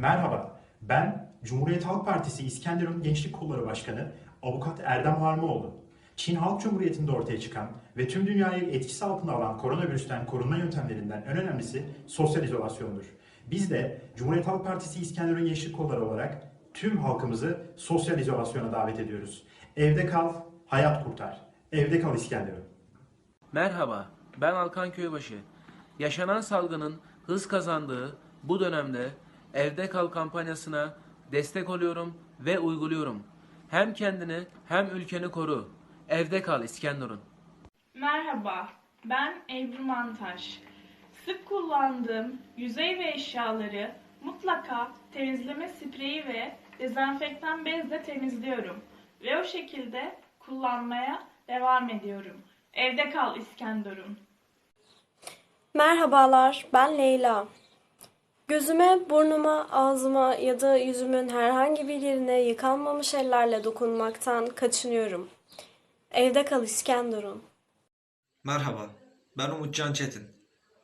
Merhaba, ben Cumhuriyet Halk Partisi İskenderun Gençlik Kolları Başkanı Avukat Erdem Harmoğlu. Çin Halk Cumhuriyeti'nde ortaya çıkan ve tüm dünyayı etkisi altına alan koronavirüsten korunma yöntemlerinden en önemlisi sosyal izolasyondur. Biz de Cumhuriyet Halk Partisi İskenderun Gençlik Kolları olarak tüm halkımızı sosyal izolasyona davet ediyoruz. Evde kal, hayat kurtar. Evde kal İskenderun. Merhaba, ben Alkan Köybaşı. Yaşanan salgının hız kazandığı bu dönemde Evde Kal kampanyasına destek oluyorum ve uyguluyorum. Hem kendini hem ülkeni koru. Evde kal İskenderun. Merhaba, ben Ebru Mantaş. Sık kullandığım yüzey ve eşyaları mutlaka temizleme spreyi ve dezenfektan bezle temizliyorum ve o şekilde kullanmaya devam ediyorum. Evde kal İskenderun. Merhabalar, ben Leyla. Gözüme, burnuma, ağzıma ya da yüzümün herhangi bir yerine yıkanmamış ellerle dokunmaktan kaçınıyorum. Evde kal İskenderun. Merhaba, ben Umutcan Çetin.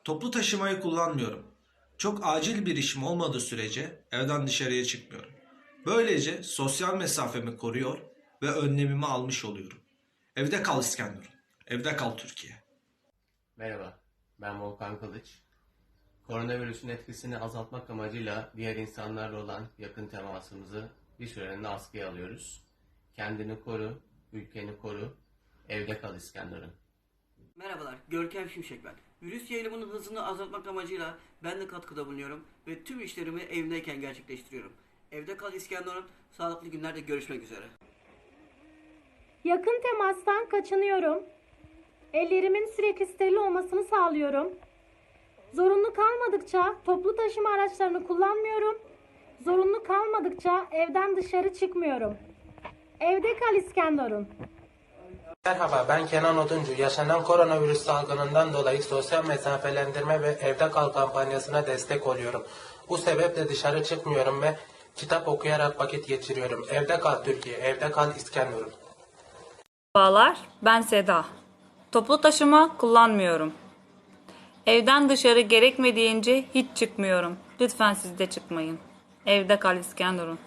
Toplu taşımayı kullanmıyorum. Çok acil bir işim olmadığı sürece evden dışarıya çıkmıyorum. Böylece sosyal mesafemi koruyor ve önlemimi almış oluyorum. Evde kal İskenderun. Evde kal Türkiye. Merhaba, ben Volkan Kılıç. Koronavirüsün etkisini azaltmak amacıyla diğer insanlarla olan yakın temasımızı bir süreliğine askıya alıyoruz. Kendini koru, ülkeni koru, evde kal İskenderun. Merhabalar, Görkem Şimşek ben. Virüs yayılımının hızını azaltmak amacıyla ben de katkıda bulunuyorum ve tüm işlerimi evimdeyken gerçekleştiriyorum. Evde kal İskenderun, sağlıklı günlerde görüşmek üzere. Yakın temastan kaçınıyorum. Ellerimin sürekli steril olmasını sağlıyorum. Zorunlu kalmadıkça toplu taşıma araçlarını kullanmıyorum. Zorunlu kalmadıkça evden dışarı çıkmıyorum. Evde kal İskenderun. Merhaba ben Kenan Oduncu. Yaşanan koronavirüs salgınından dolayı sosyal mesafelendirme ve evde kal kampanyasına destek oluyorum. Bu sebeple dışarı çıkmıyorum ve kitap okuyarak vakit geçiriyorum. Evde kal Türkiye, evde kal İskenderun. Merhabalar, ben Seda. Toplu taşıma kullanmıyorum. Evden dışarı gerekmediğince hiç çıkmıyorum. Lütfen siz de çıkmayın. Evde kal İskenderun.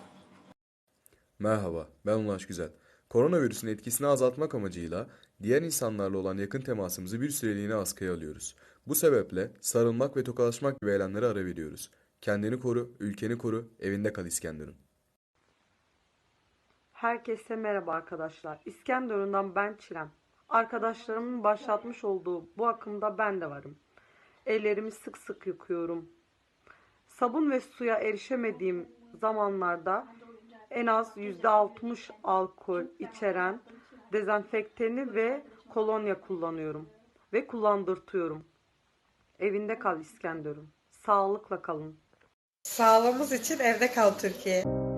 Merhaba, ben Ulaş Güzel. Koronavirüsün etkisini azaltmak amacıyla diğer insanlarla olan yakın temasımızı bir süreliğine askıya alıyoruz. Bu sebeple sarılmak ve tokalaşmak gibi eylemlere ara veriyoruz. Kendini koru, ülkeni koru, evinde kal İskenderun. Herkese merhaba arkadaşlar. İskenderun'dan ben Çilem. Arkadaşlarımın başlatmış olduğu bu akımda ben de varım. Ellerimi sık sık yıkıyorum. Sabun ve suya erişemediğim zamanlarda en az %60 alkol içeren dezenfektanı ve kolonya kullanıyorum ve kullandırtıyorum. Evinde kal İskenderun. Sağlıkla kalın. Sağlığımız için evde kal Türkiye.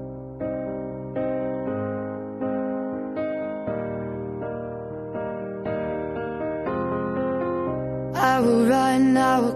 Will run, I will